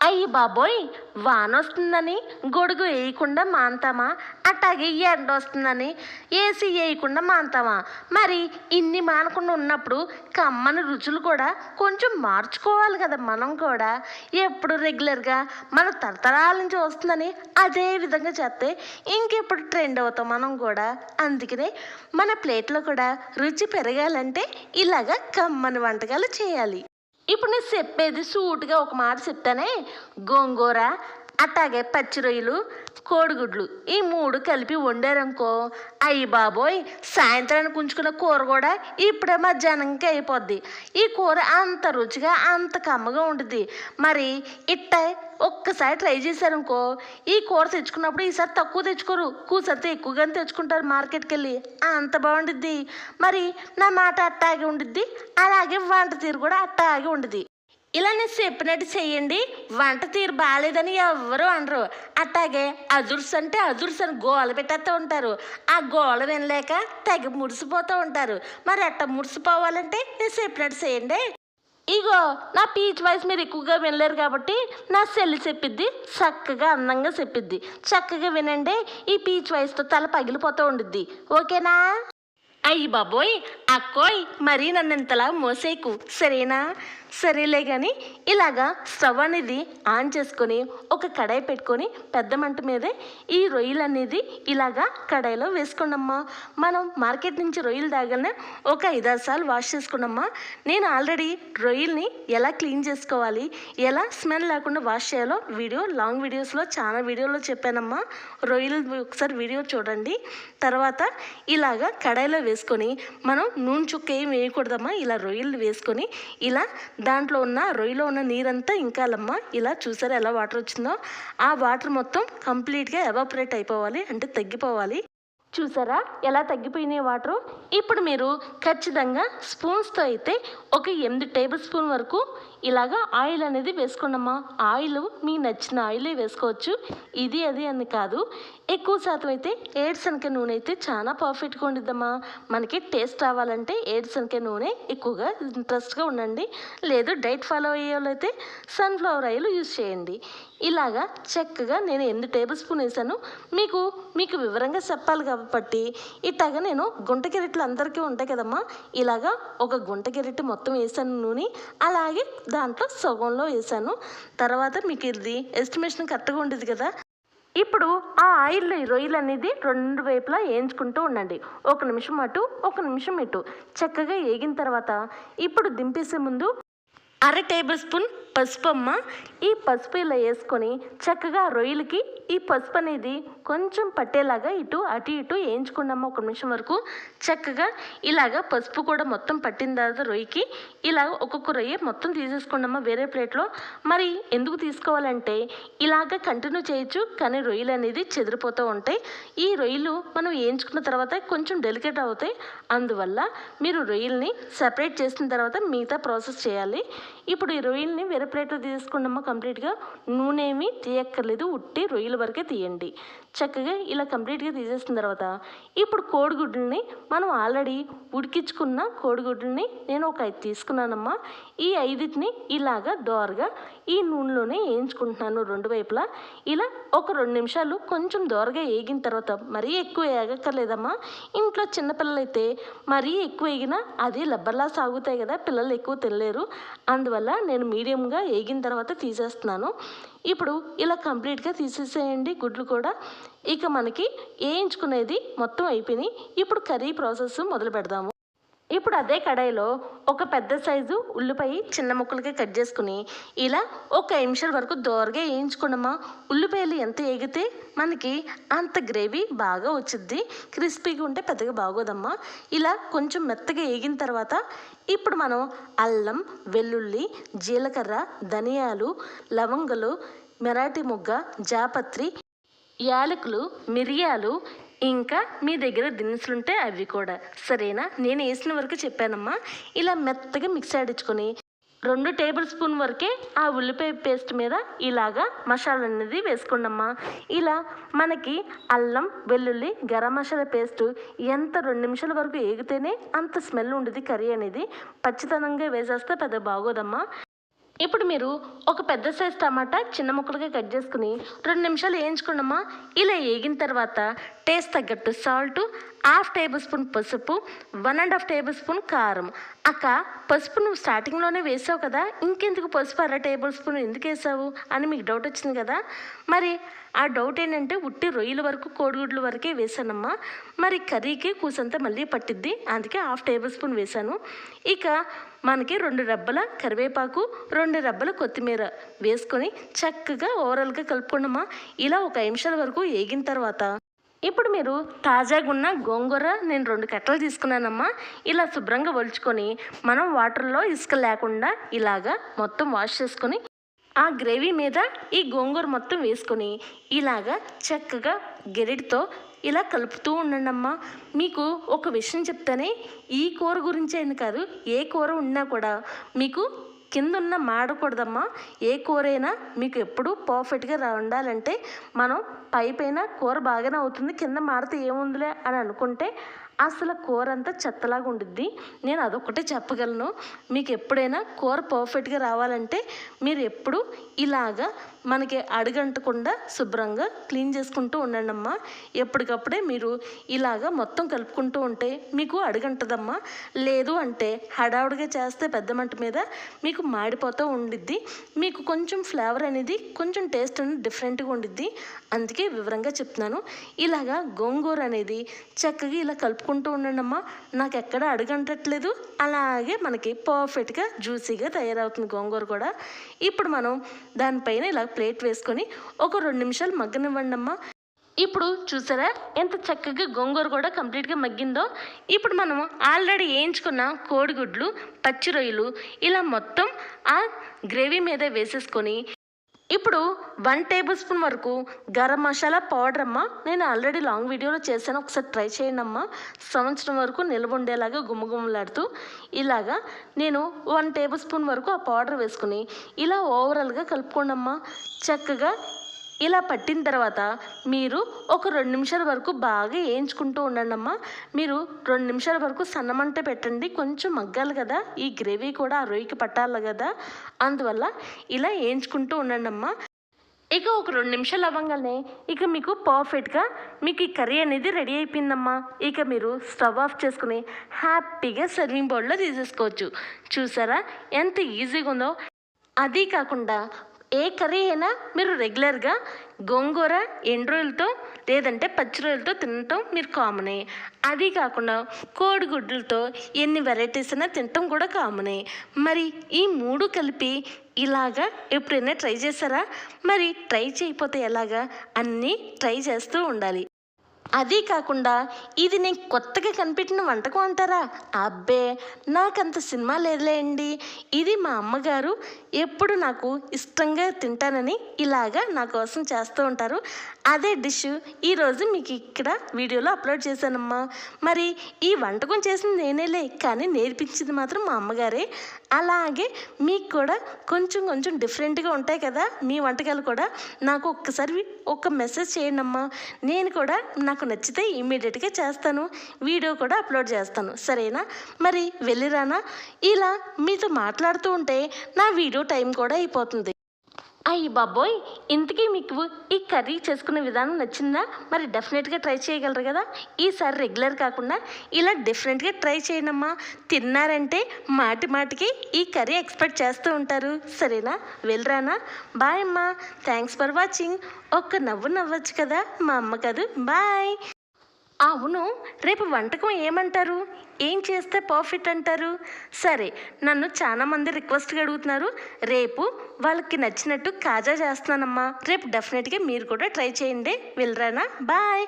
అయ్యి బాబోయ్ వాన వస్తుందని గొడుగు వేయకుండా మాంతామా? అట్టాగే ఎండ వస్తుందని ఏసీ వేయకుండా మాంతామా? మరి ఇన్ని మానకుండా ఉన్నప్పుడు కమ్మని రుచులు కూడా కొంచెం మార్చుకోవాలి కదా మనం కూడా. ఎప్పుడు రెగ్యులర్గా మన తరతరాల నుంచి వస్తుందని అదే విధంగా చేస్తే ఇంకెప్పుడు ట్రెండ్ అవుతాం మనం కూడా. అందుకనే మన ప్లేట్లో కూడా రుచి పెరగాలంటే ఇలాగా కమ్మని వంటకాలు చేయాలి. ఇప్పుడు నేను చెప్పేది సూటుగా ఒక మాట చెప్తానే గోంగూర అట్టాగే పచ్చి రొయ్యలు కోడిగుడ్లు ఈ మూడు కలిపి వండారనుకో అయ్యి బాబోయ్ సాయంత్రానికి ఉంచుకున్న కూర కూడా ఇప్పుడే మధ్యాహ్నంకి అయిపోద్ది. ఈ కూర అంత రుచిగా అంత కమ్మగా ఉంటుంది మరి ఇట్ట ఒక్కసారి ట్రై చేశారనుకో ఈ కూర తెచ్చుకున్నప్పుడు ఈసారి తక్కువ తెచ్చుకోరు. కూసరితే ఎక్కువగానే తెచ్చుకుంటారు మార్కెట్కి వెళ్ళి అంత బాగుండిద్ది. మరి నా మాట అట్టాగే ఉండిద్ది. అలాగే వంట తీరు కూడా అట్టాగే ఉండిద్ది. ఇలా నేను చెప్పినట్టు చెయ్యండి వంట తీరు బాగాలేదని ఎవ్వరూ అనరు. అట్టాగే అదుర్స్ అంటే అదుర్స్ అని గోల పెట్టేస్తూ ఉంటారు. ఆ గోల వినలేక తెగ మురిసిపోతూ ఉంటారు. మరి అట్ట మురిసిపోవాలంటే నేను చెప్పినట్టు చేయండి. ఇగో నా పీచ్ వాయిస్ మీరు ఎక్కువగా వినలేరు కాబట్టి నా సెల్లి చెప్పిద్ది చక్కగా అందంగా చెప్పిద్ది. చక్కగా వినండి ఈ పీచ్ వాయిస్తో తల పగిలిపోతూ ఉండిద్ది. ఓకేనా? అయ్యి బాబోయ్ అక్కోయ్ మరీ నన్ను ఇంతలా మోసేకు సరేనా? సరేలే కానీ ఇలాగా స్టవ్ అనేది ఆన్ చేసుకొని ఒక కడాయి పెట్టుకొని పెద్ద మంట మీదే ఈ రొయ్యలు అనేది ఇలాగా కడాయిలో వేసుకోండమ్మా. మనం మార్కెట్ నుంచి రొయ్యలు తాగానే ఒక ఐదారు సార్లు వాష్ చేసుకున్నమ్మా నేను ఆల్రెడీ రొయ్యల్ని ఎలా క్లీన్ చేసుకోవాలి ఎలా స్మెల్ లేకుండా వాష్ చేయాలో వీడియో లాంగ్ వీడియోస్లో చాలా వీడియోలో చెప్పానమ్మా. రొయ్యలు ఒకసారి వీడియో చూడండి. తర్వాత ఇలాగా కడాయిలో వేసుకొని మనం నూనె చుక్క ఏం వేయకూడదమ్మా ఇలా రొయ్యలు వేసుకొని ఇలా దాంట్లో ఉన్న రొయ్యలో ఉన్న నీరంతా ఇంకాలమ్మా ఇలా చూసారా ఎలా వాటర్ వచ్చిందో? ఆ వాటర్ మొత్తం కంప్లీట్గా ఎవాపరేట్ అయిపోవాలి అంటే తగ్గిపోవాలి. చూసారా ఎలా తగ్గిపోయినాయి వాటర్? ఇప్పుడు మీరు ఖచ్చితంగా స్పూన్స్తో అయితే ఒక ఎనిమిది టేబుల్ స్పూన్ వరకు ఇలాగా ఆయిల్ అనేది వేసుకోండమ్మా. ఆయిల్ మీ నచ్చిన ఆయిలే వేసుకోవచ్చు. ఇది అది అని కాదు. ఎక్కువ శాతం అయితే ఏడ్సనక నూనె అయితే చాలా పర్ఫెక్ట్గా ఉండిద్దమ్మా. మనకి టేస్ట్ రావాలంటే ఏడ్సనక నూనె ఎక్కువగా ఇంట్రెస్ట్గా ఉండండి. లేదు డైట్ ఫాలో అయ్యే వాళ్ళైతే సన్ఫ్లవర్ ఆయిల్ యూజ్ చేయండి. ఇలాగా చక్కగా నేను ఎన్ని టేబుల్ స్పూన్ వేసాను. మీకు మీకు వివరంగా చెప్పాలి కాబట్టి ఇట్లాగా నేను గుంట కెరెట్లు అందరికీ ఉంటాయి కదమ్మా. ఇలాగా ఒక గుంట కెరెట్ మొత్తం వేసాను నూనె. అలాగే దాంట్లో సగంలో వేసాను తర్వాత మీకు ఇది ఎస్టిమేషన్ కరెక్ట్గా ఉండేది కదా. ఇప్పుడు ఆ ఆయిల్ రొయ్యలు అనేది రెండు వైపులా వేయించుకుంటూ ఉండండి. ఒక నిమిషం అటు ఒక నిమిషం ఇటు. చక్కగా వేగిన తర్వాత ఇప్పుడు దింపేసే ముందు అర టేబుల్ స్పూన్ పసుపు అమ్మ. ఈ పసుపు ఇలా వేసుకొని చక్కగా రొయ్యలకి ఈ పసుపు అనేది కొంచెం పట్టేలాగా ఇటు అటు ఇటు వేయించుకున్నాము ఒక నిమిషం వరకు. చక్కగా ఇలాగా పసుపు కూడా మొత్తం పట్టిన తర్వాత రొయ్యకి ఇలా ఒక్కొక్క రొయ్య మొత్తం తీసేసుకున్నామా వేరే ప్లేట్లో. మరి ఎందుకు తీసుకోవాలంటే ఇలాగ కంటిన్యూ చేయొచ్చు కానీ రొయ్యలు అనేది చెదిరిపోతూ ఉంటాయి. ఈ రొయ్యలు మనం వేయించుకున్న తర్వాత కొంచెం డెలికేట్ అవుతాయి. అందువల్ల మీరు రొయ్యల్ని సెపరేట్ చేసిన తర్వాత మిగతా ప్రాసెస్ చేయాలి. ఇప్పుడు ఈ రొయ్యల్ని వేరే ప్లేట్లో తీసుకున్నామా కంప్లీట్గా. నూనె ఏమీ తీయక్కర్లేదు ఉట్టి రొయ్యలు వరకే తీయండి. చక్కగా ఇలా కంప్లీట్గా తీసేసిన తర్వాత ఇప్పుడు కోడిగుడ్లని మనం ఆల్రెడీ ఉడికించుకున్న కోడిగుడ్లని నేను ఒక ఐదు తీసుకున్నానమ్మా. ఈ ఐదుటిని ఇలాగా దోరగా ఈ నూనెలోనే వేయించుకుంటున్నాను రెండు వైపులా. ఇలా ఒక రెండు నిమిషాలు కొంచెం దోరగా వేగిన తర్వాత మరీ ఎక్కువ వేగక్కర్లేదమ్మా. ఇంట్లో చిన్నపిల్లలు అయితే మరీ ఎక్కువ వేగినా అది లబ్బర్లా సాగుతాయి కదా పిల్లలు ఎక్కువ తినలేరు. అందువల్ల నేను మీడియంగా వేగిన తర్వాత తీసేస్తున్నాను. ఇప్పుడు ఇలా కంప్లీట్గా తీసేసేయండి గుడ్లు కూడా. ఇక మనకి వేయించుకునేది మొత్తం అయిపోయినాయి. ఇప్పుడు కర్రీ ప్రాసెస్ మొదలు పెడదాము. ఇప్పుడు అదే కడాయిలో ఒక పెద్ద సైజు ఉల్లిపాయ చిన్న ముక్కలుగా కట్ చేసుకుని ఇలా ఒక నిమిషాల వరకు దోరగా వేయించుకున్నామా ఉల్లిపాయలు ఎంత ఎగితే మనకి అంత గ్రేవీ బాగా వచ్చిద్ది. క్రిస్పీగా ఉంటే పెద్దగా బాగోదమ్మా. ఇలా కొంచెం మెత్తగా వేగిన తర్వాత ఇప్పుడు మనం అల్లం వెల్లుల్లి జీలకర్ర ధనియాలు లవంగలు మెరాటి మొగ్గ జాపత్రి యాలకులు మిరియాలు ఇంకా మీ దగ్గర దినుసులుంటే అవి కూడా. సరేనా? నేను వేసిన వరకు చెప్పానమ్మా. ఇలా మెత్తగా మిక్స్ ఆడించుకొని రెండు టేబుల్ స్పూన్ వరకే ఆ ఉల్లిపాయ పేస్ట్ మీద ఇలాగా మసాలా అనేది వేసుకోండమ్మా. ఇలా మనకి అల్లం వెల్లుల్లి గరం మసాలా పేస్ట్ ఎంత రెండు నిమిషాల వరకు ఏగితేనే అంత స్మెల్ ఉండేది కర్రీ అనేది. పచ్చితనంగా వేసేస్తే పెద్ద బాగోదమ్మా. ఇప్పుడు మీరు ఒక పెద్ద సైజ్ టమాటా చిన్న ముక్కలుగా కట్ చేసుకుని రెండు నిమిషాలు వేయించుకోండమ్మా. ఇలా వేగిన తర్వాత టేస్ట్ తగ్గట్టు సాల్ట్ హాఫ్ టేబుల్ స్పూన్ పసుపు one and half tablespoon కారం. అక్క పసుపు నువ్వు స్టార్టింగ్లోనే వేసావు కదా ఇంకెందుకు పసుపు అర టేబుల్ స్పూన్ ఎందుకు వేసావు అని మీకు డౌట్ వచ్చింది కదా? మరి ఆ డౌట్ ఏంటంటే ఉట్టి రొయ్యల వరకు కోడిగుడ్ల వరకే వేసానమ్మా. మరి కర్రీకి కూసంతా మళ్ళీ పట్టిద్ది అందుకే హాఫ్ టేబుల్ స్పూన్ వేసాను. ఇక మనకి రెండు రెబ్బల కరివేపాకు రెండు రెబ్బల కొత్తిమీర వేసుకొని చక్కగా ఓవరాల్గా కలుపుకున్నామా ఇలా ఒక నిమిషాల వరకు వేగిన తర్వాత. ఇప్పుడు మీరు తాజాగా ఉన్న గోంగూర నేను రెండు కట్టలు తీసుకున్నానమ్మా. ఇలా శుభ్రంగా ఒలుచుకొని మనం వాటర్లో ఇసుక లేకుండా ఇలాగా మొత్తం వాష్ చేసుకొని ఆ గ్రేవీ మీద ఈ గోంగూర మొత్తం వేసుకొని ఇలాగా చక్కగా గెరిటితో ఇలా కలుపుతూ ఉండండి అమ్మా మీకు ఒక విషయం చెప్తానే ఈ కూర గురించి అని కాదు ఏ కూర ఉన్నా కూడా మీకు కింద ఉన్న మాడకూడదమ్మా ఏ కూరైనా మీకు ఎప్పుడు పర్ఫెక్ట్గా ఉండాలంటే మనం పై పైన కూర బాగానే అవుతుంది కింద మాడితే ఏముందిలే అని అనుకుంటే అసలు కూర అంతా చెత్తలాగా ఉండిద్ది. నేను అదొకటే చెప్పగలను. మీకు ఎప్పుడైనా కూర పర్ఫెక్ట్గా రావాలంటే మీరు ఎప్పుడు ఇలాగా మనకి అడుగంటకుండా శుభ్రంగా క్లీన్ చేసుకుంటూ ఉండండి అమ్మా ఎప్పటికప్పుడే మీరు ఇలాగా మొత్తం కలుపుకుంటూ ఉంటే మీకు అడుగంటదమ్మా. లేదు అంటే హడావుడిగా చేస్తే పెద్ద మంట మీద మీకు మాడిపోతూ ఉండిద్ది. మీకు కొంచెం ఫ్లేవర్ అనేది కొంచెం టేస్ట్ అనేది డిఫరెంట్గా ఉండిద్ది. అందుకే వివరంగా చెప్తున్నాను. ఇలాగా గోంగూర అనేది చక్కగా ఇలా కలుపుకుంటూ ఉండండి అమ్మా నాకు ఎక్కడ అడుగంటట్లేదు. అలాగే మనకి పర్ఫెక్ట్గా జ్యూసీగా తయారవుతుంది గోంగూర కూడా. ఇప్పుడు మనం దానిపైన ఇలా ప్లేట్ వేసుకొని ఒక రెండు నిమిషాలు మగ్గనివ్వండి అమ్మా ఇప్పుడు చూసారా ఎంత చక్కగా గోంగూర కూడా కంప్లీట్గా మగ్గిందో. ఇప్పుడు మనం ఆల్రెడీ వేయించుకున్న కోడిగుడ్లు పచ్చి రొయ్యలు ఇలా మొత్తం ఆ గ్రేవీ మీద వేసేసుకొని ఇప్పుడు వన్ టేబుల్ స్పూన్ వరకు గరం మసాలా పౌడర్ అమ్మ. నేను ఆల్రెడీ లాంగ్ వీడియోలో చేశాను. ఒకసారి ట్రై చేయండి అమ్మ సంవత్సరం వరకు నిల్వ ఉండేలాగా గుమ్మగుమ్మలాడుతూ ఇలాగా నేను వన్ టేబుల్ స్పూన్ వరకు ఆ పౌడర్ వేసుకుని ఇలా ఓవరాల్గా కలుపుకోండి అమ్మ చక్కగా ఇలా పట్టిన తర్వాత మీరు ఒక రెండు నిమిషాల వరకు బాగా వేయించుకుంటూ ఉండండి అమ్మా మీరు రెండు నిమిషాల వరకు సన్నమంట పెట్టండి. కొంచెం మగ్గాలి కదా. ఈ గ్రేవీ కూడా ఆ రొయ్యకి పట్టాలి కదా. అందువల్ల ఇలా వేయించుకుంటూ ఉండండి అమ్మా ఇక ఒక రెండు నిమిషాలు అవ్వగానే ఇక మీకు పర్ఫెక్ట్గా మీకు ఈ కర్రీ అనేది రెడీ అయిపోయిందమ్మా. ఇక మీరు స్టవ్ ఆఫ్ చేసుకుని హ్యాపీగా సర్వింగ్ బౌల్లో తీసేసుకోవచ్చు. చూసారా? ఎంత ఈజీగా ఉందో. అది కాకుండా ఏ కర్రీ అయినా మీరు రెగ్యులర్గా గోంగూర ఎండు లేదంటే పచ్చిరొయ్యలతో తినటం మీరు కామనే. అది కాకుండా కోడిగుడ్లతో ఎన్ని వెరైటీస్ అయినా తినటం కూడా కామనే. మరి ఈ మూడు కలిపి ఇలాగా ఎప్పుడైనా ట్రై చేశారా? మరి ట్రై చేయకపోతే ఎలాగా? అన్నీ ట్రై చేస్తూ ఉండాలి. అది కాకుండా ఇది నేను కొత్తగా కనిపెట్టిన వంటకం అంటారా? అబ్బే నాకంత సినిమా లేదులేండి. ఇది మా అమ్మగారు ఎప్పుడు నాకు ఇష్టంగా తింటానని ఇలాగా నా కోసం చేస్తూ ఉంటారు. అదే డిష్ ఈరోజు మీకు ఇక్కడ వీడియోలో అప్లోడ్ చేశానమ్మా. మరి ఈ వంటకం చేసింది నేనేలే కానీ నేర్పించింది మాత్రం మా అమ్మగారే. అలాగే మీకు కూడా కొంచెం కొంచెం డిఫరెంట్గా ఉంటాయి కదా మీ వంటకాలు కూడా. నాకు ఒక్కసారి ఒక మెసేజ్ చేయండి అమ్మా. నేను కూడా నాకు నచ్చితే ఇమీడియట్గా చేస్తాను. వీడియో కూడా అప్లోడ్ చేస్తాను. సరేనా? మరి వెళ్ళిరానా? ఇలా మీతో మాట్లాడుతూ ఉంటే నా వీడియో టైం కూడా అయిపోతుంది. అయ్యి బాబోయ్ ఇంతకీ మీకు ఈ కర్రీ చేసుకునే విధానం నచ్చిందా? మరి డెఫినెట్గా ట్రై చేయగలరు కదా? ఈసారి రెగ్యులర్ కాకుండా ఇలా డిఫరెంట్గా ట్రై చేయనమ్మా తిన్నారంటే మాటి మాటికి ఈ కర్రీ ఎక్స్పెక్ట్ చేస్తూ ఉంటారు. సరేనా? వెళ్ళరానా? బాయ్ అమ్మా. Thanks for watching. ఒక్క నవ్వు నవ్వచ్చు కదా? మా అమ్మ కాదు. బాయ్. అవును రేపు వంటకం ఏమంటారు? ఏం చేస్తే పర్ఫెక్ట్ అంటారు? సరే నన్ను చాలా మంది రిక్వెస్ట్గా అడుగుతున్నారు. రేపు వాళ్ళకి నచ్చినట్టు కాజా చేస్తున్నానమ్మా. రేపు డెఫినెట్గా మీరు కూడా ట్రై చేయండి. వెళ్ళరానా? బాయ్